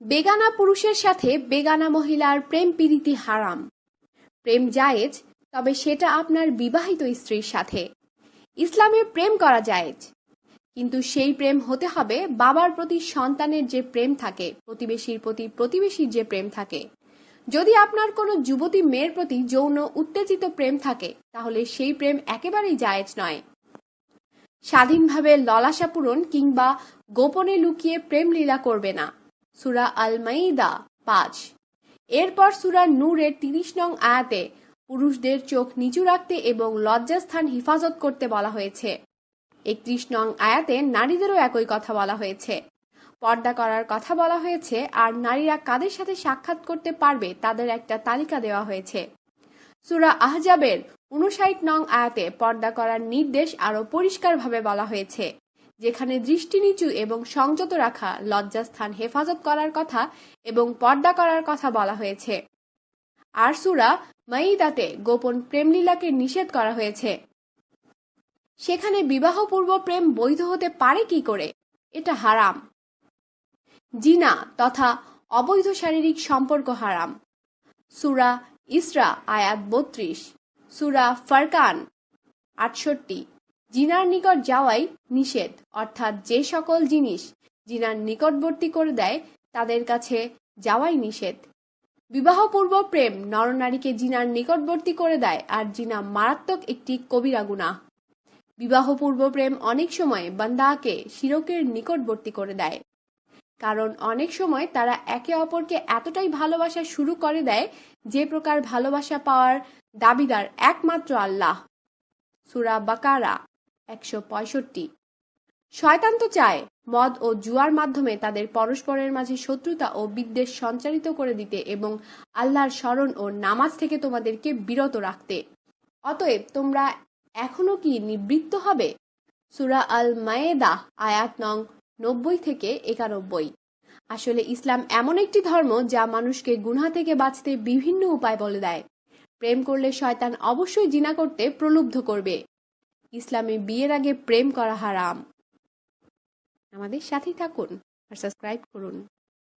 বেগানা পুরুষের সাথে বেগানা মহিলার প্রেম প্রীতি হারাম। প্রেম জায়েজ, তবে সেটা আপনার বিবাহিত স্ত্রীর সাথে। ইসলামে প্রেম করা জায়েজ। কিন্তু সেই প্রেম হতে হবে বাবার প্রতি সন্তানের যে প্রেম থাকে, প্রতিবেশীর প্রতি প্রতিবেশীর যে প্রেম থাকে। যদি আপনার কোনো যুবতী মেয়ের প্রতি যৌন, উত্তেজিত প্রেম থাকে, তাহলে সেই প্রেম একেবারেই জায়েজ নয়। স্বাধীনভাবে ললাসা পূরণ কিংবা গোপনে লুকিয়ে প্রেম লীলা করবে না। সুরা আল মাইদা পাঁচ। এরপর সুরা নূরের তিরিশ নং আয়াতে পুরুষদের চোখ নিচু রাখতে এবং লজ্জাস্থান হিফাজত করতে বলা হয়েছে। একত্রিশ নং আয়াতে নারীদেরও একই কথা বলা হয়েছে। পর্দা করার কথা বলা হয়েছে, আর নারীরা কাদের সাথে সাক্ষাৎ করতে পারবে তাদের একটা তালিকা দেওয়া হয়েছে। সুরা আহজাবের উনষাট নং আয়াতে পর্দা করার নির্দেশ আরও পরিষ্কারভাবে বলা হয়েছে। যেখানে দৃষ্টি নিচু এবং সংযত রাখা, লজ্জাস্থান হেফাজত করার কথা এবং পর্দা করার কথা বলা হয়েছে। আর সুরা মাইদাতে গোপন প্রেমলীলাকে নিষেধ করা হয়েছে। সেখানে বিবাহপূর্ব প্রেম বৈধ হতে পারে কি করে? এটা হারাম। জিনা তথা অবৈধ শারীরিক সম্পর্ক হারাম। সুরা ইসরা আয়াত বত্রিশ, সুরা ফারকান আটষট্টি জিনার নিকট যাওয়াই নিষেধ। অর্থাৎ যে সকল জিনিস জিনার নিকটবর্তী করে দেয়, তাদের কাছে যাওয়াই নিষেধ। বিবাহপূর্ব প্রেম নরনারীকে জিনার নিকটবর্তী করে দেয়, আর জিনা মারাত্মক একটি কবিরা গুণা বিবাহপূর্ব প্রেম অনেক সময় বান্দাকে শিরকের নিকটবর্তী করে দেয়। কারণ অনেক সময় তারা একে অপরকে এতটাই ভালোবাসা শুরু করে দেয়, যে প্রকার ভালোবাসা পাওয়ার দাবিদার একমাত্র আল্লাহ। সুরা বাকারা একশো পঁয়ষট্টি। শয়তান তো চায় মদ ও জুয়ার মাধ্যমে তাদের পরস্পরের মাঝে শত্রুতা ও বিদ্বেষ সঞ্চারিত করে দিতে এবং আল্লাহর স্মরণ ও নামাজ থেকে তোমাদেরকে বিরত রাখতে। অতএব তোমরা এখনও কি নিবৃত্ত হবে? সুরা আল মায়েদা আয়াত নং নব্বই থেকে একানব্বই। আসলে ইসলাম এমন একটি ধর্ম যা মানুষকে গুনহা থেকে বাঁচতে বিভিন্ন উপায় বলে দেয়। প্রেম করলে শয়তান অবশ্যই জিনা করতে প্রলুব্ধ করবে। ইসলামে বিয়ের আগে প্রেম করা হারাম। আমাদের সাথেই থাকুন আর সাবস্ক্রাইব করুন।